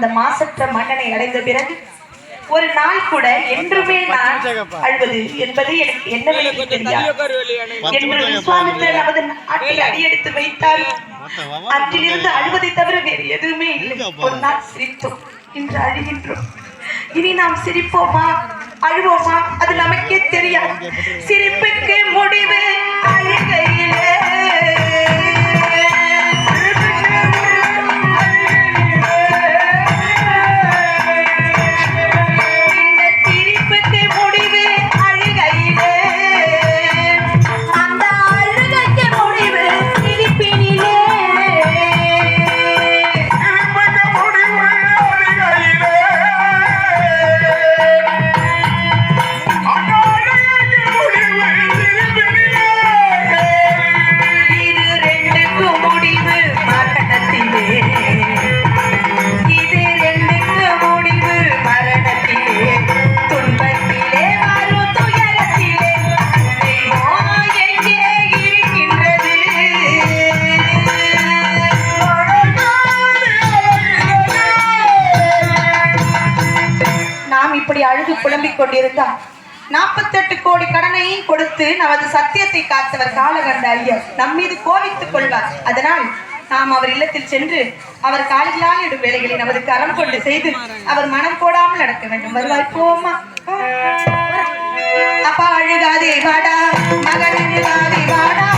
அந்த மாசற்ற மன்னனை அடைந்த பிறகு ஒரு நாள் கூட என்றுமே நான் அழுவது என்பது எனக்கு என்னவென்று தெரியாது என்று விஸ்வாமித்திரர் நமது நாட்டில் அடியெடுத்து வைத்தார் அன்றிலிருந்து அழுவதை தவிர வேறு எதுவுமே இல்லை. ஒரு நாள் சிரித்தோம். இன்று அழுகின்றோம். இனி நாம் சிரிப்போமா? அழுவோமா? அது நமக்கே தெரியாது. சிரிப்புக்கு முடிவு அழுகையிலே காத்தவர் காலகண்ட ஐயர் நம்மீது கோவித்துக் கொள்வார். அதனால் நாம் அவர் இல்லத்தில் சென்று அவர் காலிகளால் இடும் வேலைகளை நமது கரம் கொண்டு செய்து அவர் மனம் போடாமல் நடக்க வேண்டும். வருவாய் போமா அப்பா அழுகாதே வாடா. மகன் அழுகாதே வாடா.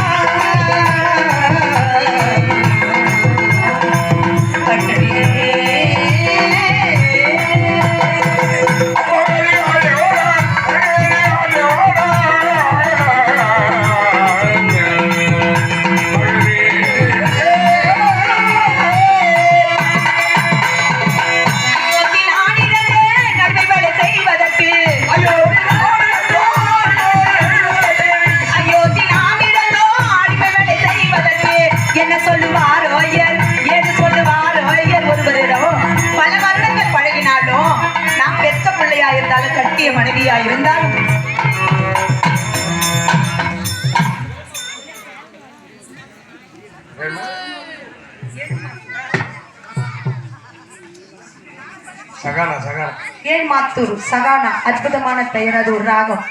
சகானா சகானா. ஏழ்மாத்தூர் சகானா அற்புதமான பெயர் அது ஒரு ராகம்.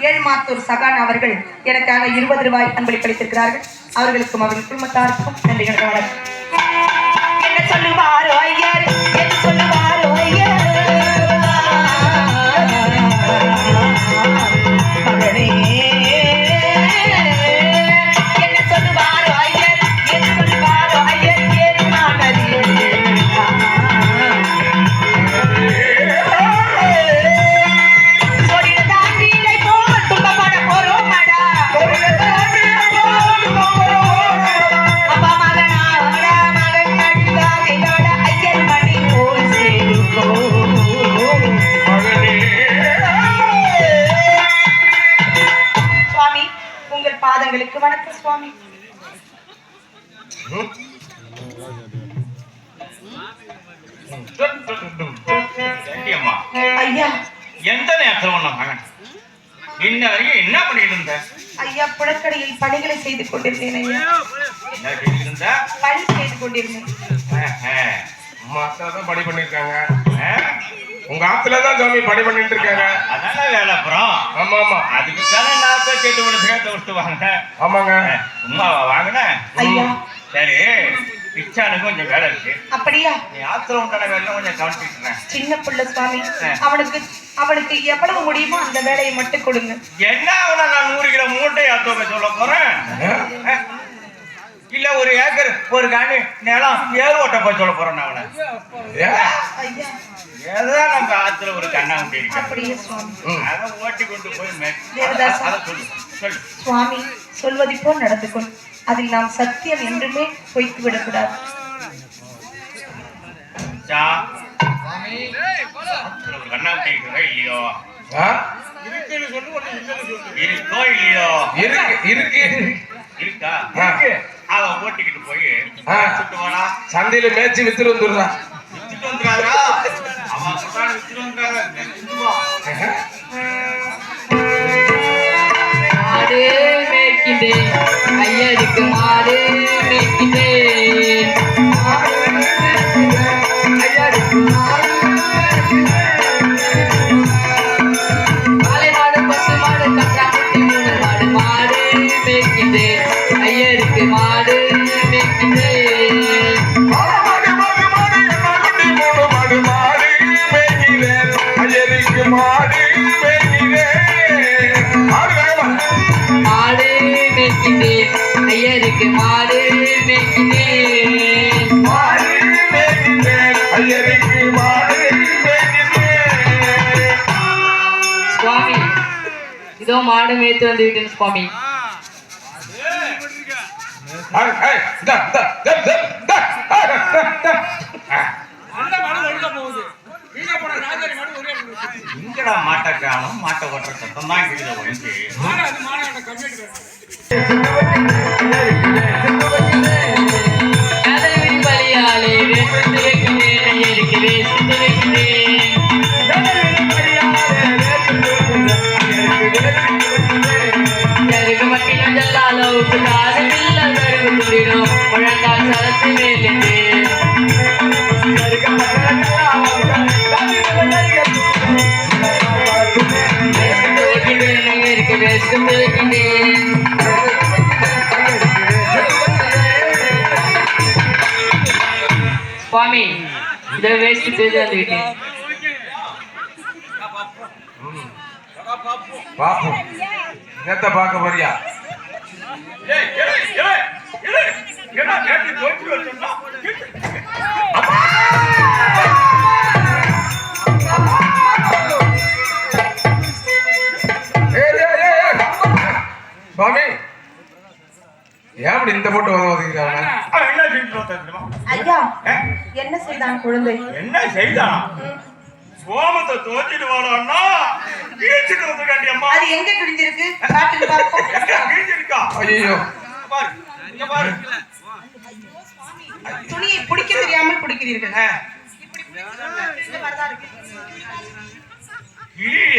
ஏழ்மாத்தூர் சகானா அவர்கள் எனக்காக இருபது ரூபாய் அன்பளிப்பளித்திருக்கிறார்கள் அவர்களுக்கும் அவர்கள் குடும்பத்தாருக்கும் நன்றி என்ன சொல்லுவா ஐயா புழக்கடையில் பணிகளை செய்து கொண்டிருந்தேன் ஐயா. பணி செய்து கொண்டிருந்தேன். தான் பணி பண்ணிருக்காங்க. உங்க ஆத்துல தான் சாமி பணி பண்ணிட்டு இருக்காங்க. அதானே வேலை அப்புறம்? ஆமா ஆமா. அதுக்கு தானே நான் போய் கேட்டு உனக்கு சேர்த்து விட்டு வாங்க ஆமாங்க. வாங்கினேன்? ஐயா. சரி. பிச்சானுக்கு கொஞ்சம் வேலை இருக்கு. அப்படியா? நீ ஆத்திரம் உண்டான வேலை கொஞ்சம் கவனிச்சுக்கிறேன் சின்ன பிள்ளை சுவாமி அவனுக்கு அவனுக்கு எவ்வளவு முடியுமோ அந்த வேலையை மட்டும் கொடுங்க. என்ன அவனை நான் நூறு கிலோ மூட்டை ஆத்தோக்க சொல்ல போறேன். இல்ல ஒரு ஏக்கர் ஒரு காணி நிலம் ஏறு ஓட்ட போய் சொல்ல போறேன் அவனை. ஏ? ஐயா. ஏதோ நம்ம ஆத்துல ஒரு இருக்கு. அப்படியே சுவாமி. ம். அதை ஓட்டி கொண்டு போய். அதை சொல்லு. சொல்லு. சுவாமி சொல்வதை போல் நடந்து கொள். அதில் நாம் சத்தியம் என்றுமே பொய்த்து விடக்கூடாது. சந்தையில மேய்ச்சி வித்துட்டு வந்துடுறான். வித்துட்டு வந்துடாதா அவன் சொல்றான் வித்துட்டு வந்துடாத நாடே நினைக்கிறேன் ஐயருக்கு மாடு மேய்க்கிறேன். ஐயருக்கு மாடு மேய்க்கிறேன். ஐயருக்கு மாறு மேய்க்கிறேன் மாறு மேய்க்கிறேன் ஐயருக்கு மாறு சுவாமி இதோ மாடு மேய்த்து வந்து சுவாமி மாட்டை காணும் மாட்டை ஓட்டுற சத்தம் தான் கீழே ஒழிஞ்சு காதல் சுவாமி இதை வேஸ்ட் செய்து வந்து விட்டேன் பாப்போம் என்னத்த பார்க்க போறியா ஏய், ஏய், ஏய், ஏய், ஏடா, நேத்து தோற்று வச்சோம்னா, ஏய், ஏன் அப்படி இந்த போட்டு உதவ ஒதுக்கிறாங்க அவன் என்ன செஞ்சு தெரியுமா? ஐயா ஏ? என்ன செய்தான் குழந்தை? என்ன செய்தான்? சோமத்தை தோச்சிட்டு வாடான்னா கீழ்ச்சிட்டு வந்துருக்காண்டி அம்மா. அது எங்க கிழிஞ்சிருக்கு? காட்டுக்கு பார்ப்போம். எங்க கீழ்ச்சிருக்கா ஐயோ. பாரு இங்க பாரு. துணியை பிடிக்க தெரியாமல் பிடிக்கிறீர்கள்.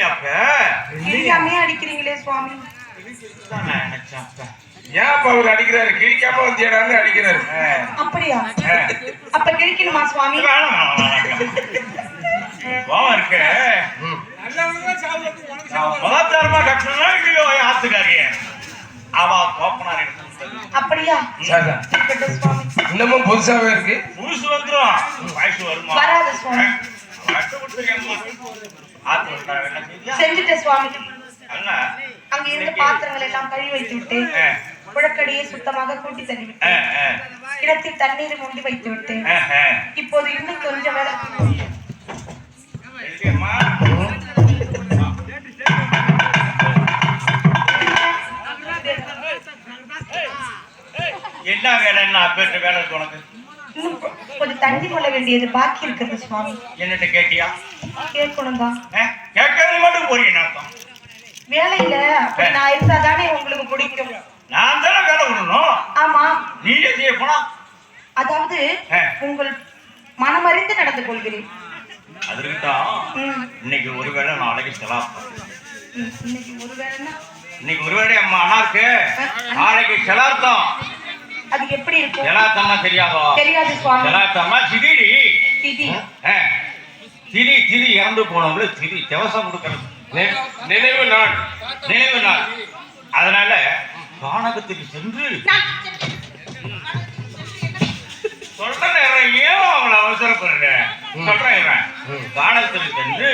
அப்ப. கிழியாமையே அடிக்கிறீங்களே சுவாமி. ஏன் அப்ப அவர் அடிக்கிறாரு? கிழிக்காம வந்தியடான்னு அடிக்கிறாரு. அப்படியா. அப்ப கிழிக்கணுமா சுவாமி. கோவம் இருக்கு. ம். நான் பலாச்சாரமா கட்டணும் இல்லையோ ஆத்துக்காரிய. அவ கோப்பனார். அப்படியா? இன்னமும் புதுசாவே இருக்கு. புதுசு வந்துரும். வயசு வருமா? வராது சுவாமி. செஞ்சுட்டேன் சுவாமி. அண்ணா அங்க இருந்த பாத்திரங்கள் எல்லாம் கழுவி வைத்து விட்டேன் புழக்கடியை சுத்தமாக கூட்டி தள்ளி ஆ, விட்டேன் ஆ, கிணத்தில் தண்ணீர் மூடி வைத்து விட்டேன். இப்போது இன்னும் கொஞ்சம் வேலை. என்ன வேலை என்ன அப்பேற்ற வேலை உனக்கு? கொஞ்சம் தண்ணி கொள்ள வேண்டியது பாக்கி இருக்கிறது சுவாமி. என்னட்ட கேட்டியா? கேட்கணும் தான் கேட்கறது மட்டும் போறீங்க வேலையில நான் இருந்தா தானே உங்களுக்கு பிடிக்கும். நான் தானே வேலை விடணும். ஆமா. நீயே செய்ய போனா? அதாவது. உங்கள் மனமறிந்து நடந்து கொள்கிறேன். அதுக்கு தான் ம், இன்னைக்கு ஒரு வேளை நாளைக்கு செலாம் ம், இன்னைக்கு ஒரு வேலைன்னா இன்னைக்கு ஒரு வேளை அம்மா அண்ணாருக்கு நாளைக்கு செலார்த்தம் அது எப்படி இருக்கும்? செலாத்தம்மா தெரியாதோ? தெரியாது சுவாமி. செலாத்தம்மா சிதிடி. திதி திதி இறந்து போனவங்களுக்கு திதி திவசம் கொடுக்கறது நினைவு நாள். நினைவு நாள். அதனால கானகத்துக்கு சென்று சொல்றேன் ஏன் அவங்கள அவசரப்படுறேன் சொல்றேன் கானகத்துக்கு சென்று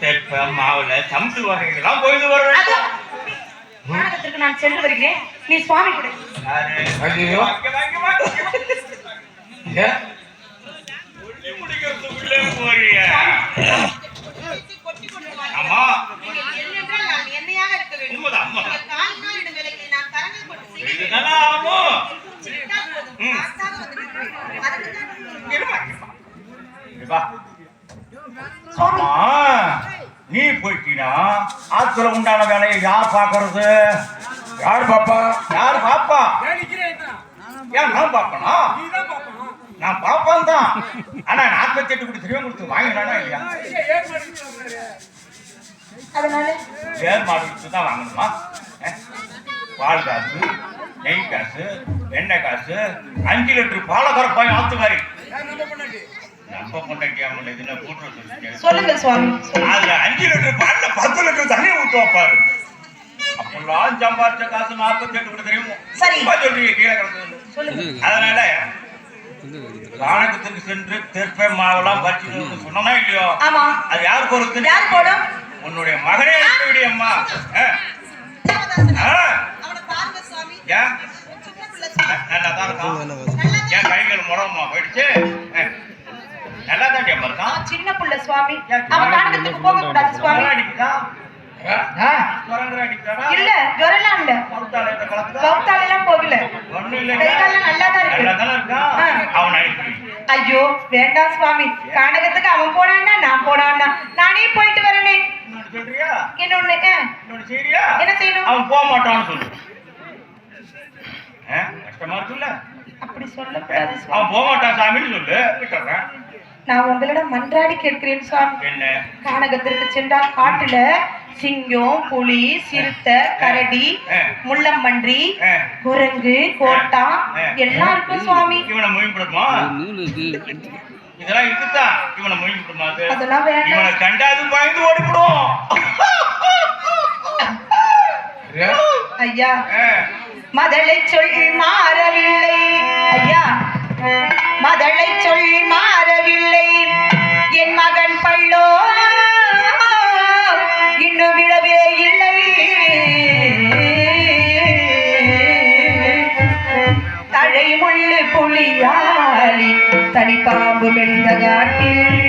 தெப்ப மாவுல சமுத்து வகைகள்லாம் போயிட்டு வர்றேன் கானகத்திற்கு நான் சென்று வருகிறேன் நீ சுவாமி கூட முடிக்கிறதுக்குள்ளே போறிய ஆமா என்னையாக இருக்க இதுதானே ஆகும் ம். இருமா, இருமா. இருப்பா. சுவாமி ஆமா. நீ போயிட்டீனா? ஆத்துல உண்டான வேலையை யார் பாக்குறது யார் பாப்பா? யார் பாப்பா? ஏன் நான் பாப்பனா? நான் பாப்பான் தான். ஆனா நாற்பத்தி எட்டு கோடி திரும்ப கொடுத்து வாங்கினானா இல்லையா? அதனால? வேர் மாடு தான் வாங்கணுமா? அஹ்? நெய் காசு எண்ணெய் காசு அஞ்சு லிட்டர் பாலை கறப்பாய் ஆத்துக்காரி நம்ம பொண்டாட்டியாமல் இதுல கூட்டு வச்சிருக்கேன் சொல்லுங்க சுவாமி. சொல்லுங்க. அதுல அஞ்சு லிட்டர் பால்ல பத்து லிட்டர் தண்ணி ஊத்து வைப்பாரு அப்பெல்லாம் சம்பாதிச்ச காசு நாற்பத்தி எட்டு கூட தெரியும்? சொல்றீங்க கீழே கிடந்தது சொல்லுங்க. அதனால காணகத்துக்கு சென்று தெற்பை மாவெல்லாம் பறிச்சு சொன்னா இல்லையோ? ஆமா. அது யார் பொறுத்து யார் போடும்? உன்னுடைய மகனே அம்மா. ஆ? ஆ? ஏன் நல்லா தான் இருக்கான் ஏன் கைகள் முடமா போயிடுச்சு. நல்லா தான் இருக்கான் சின்ன புள்ள சுவாமி. அவன் நாடகத்துக்கு போக கூடாது சுவாமி? இல்ல ஜுரம்லாம் இல்ல? கவுத்தால எல்லாம் போகல. ஒண்ணும் இல்லைங்க. கை கால்லாம் நல்லாதான் இருக்கு. அவனை. ஐயோ வேண்டாம் சுவாமி. கானகத்துக்கு அவன் போனான்னா நான் போனான்னா. நானே போயிட்டு வரனே. செய்றியா? என்ன செய்யணும்? அவன் போக மாட்டான்னு சொல்லு. கஷ்டமா இருக்குல்ல? அப்படி சொல்லக்கூடாது சுவாமி. அவன் போக மாட்டான் சாமின்னு சொல்லு. விட்டுறேன். நான் உங்களிடம் மன்றாடி கேட்கிறேன் சுவாமி. என்ன? கானகத்திற்கு சென்றால் காட்டுல சிங்கம் புலி சிறுத்தை கரடி. முள்ளம்பன்றி. குரங்கு கோட்டா. எல்லாம் இருக்கும் சுவாமி. இவனை மொழிப்படுமா இதெல்லாம் இருக்குதான் இவனை மொழிப்படுமா அது அதெல்லாம் இவனை கண்டாது பயந்து ஓடிவிடும்? ஐயா. ஆ. மதலை சொல் மாறவில்லை. ஐயா. மதலை சொல் மாறவில்லை. என் மகன் பள்ளோ இன்னும் விழவே இல்லை. தழை முள்ளு புலியாளி பாம்பு மெழுந்த காட்டில்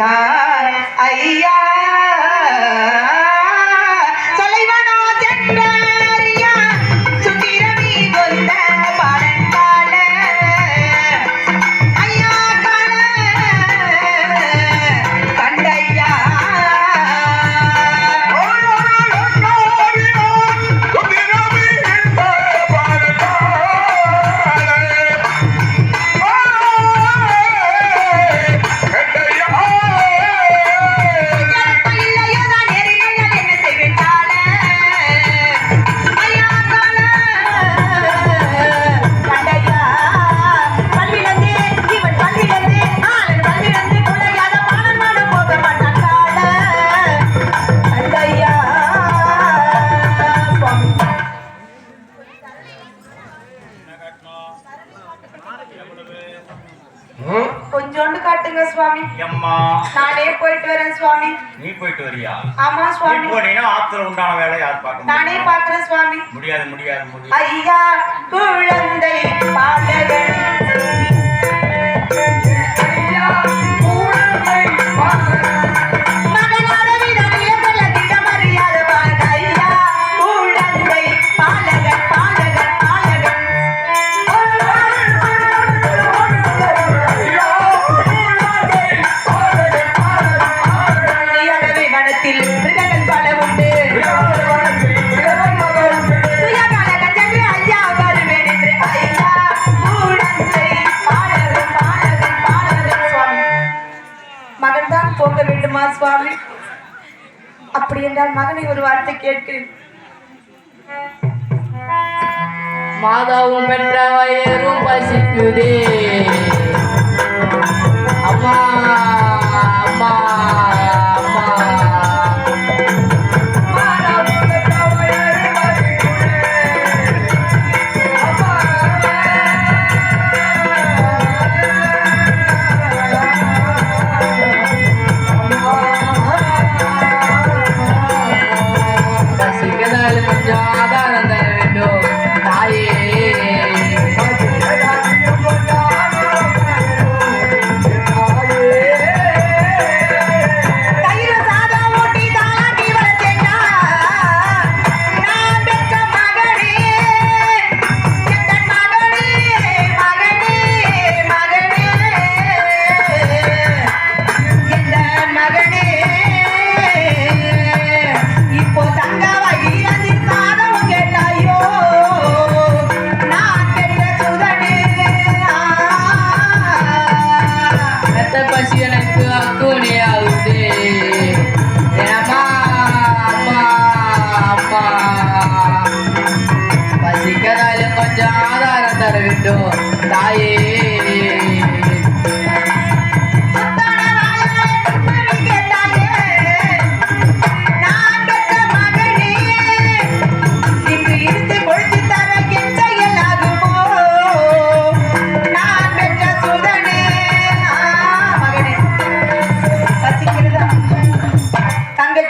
ஐயா ஐயா. சுவாமி. எம்மா. நானே போயிட்டு வரேன் சுவாமி. நீ போயிட்டு வரியா? ஆமா சுவாமி. போனீங்கன்னா ஆத்துல உண்டான வேலை யார் பார்க்க நானே? பாக்குறேன் சுவாமி. முடியாது முடியாது முடியாது. ஐயா குழந்தை பாலகன். மகனை ஒரு வார்த்தை கேட்கிறேன். மாதாவும் பெற்ற வயரும் பசிக்குதே. வேண்டும்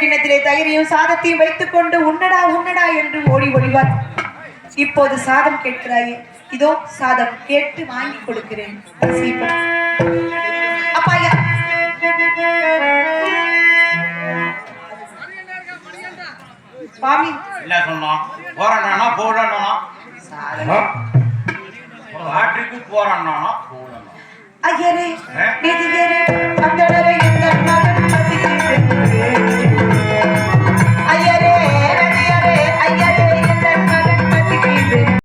கிண்ணத்திலே தயிரையும் சாதத்தையும் வைத்துக் கொண்டு உன்னடா உன்னடா என்று ஓடி ஒழிவார் இப்போது சாதம் கேட்கிறாயே. இதோ சாதம் கேட்டு வாங்கி கொடுக்கிறேன். பசிப்பா. அப்பா ஐயா. சுவாமி. என்ன சொன்னான் போறானா போறானா போடணும் ஐயரே ஆ? நேற்று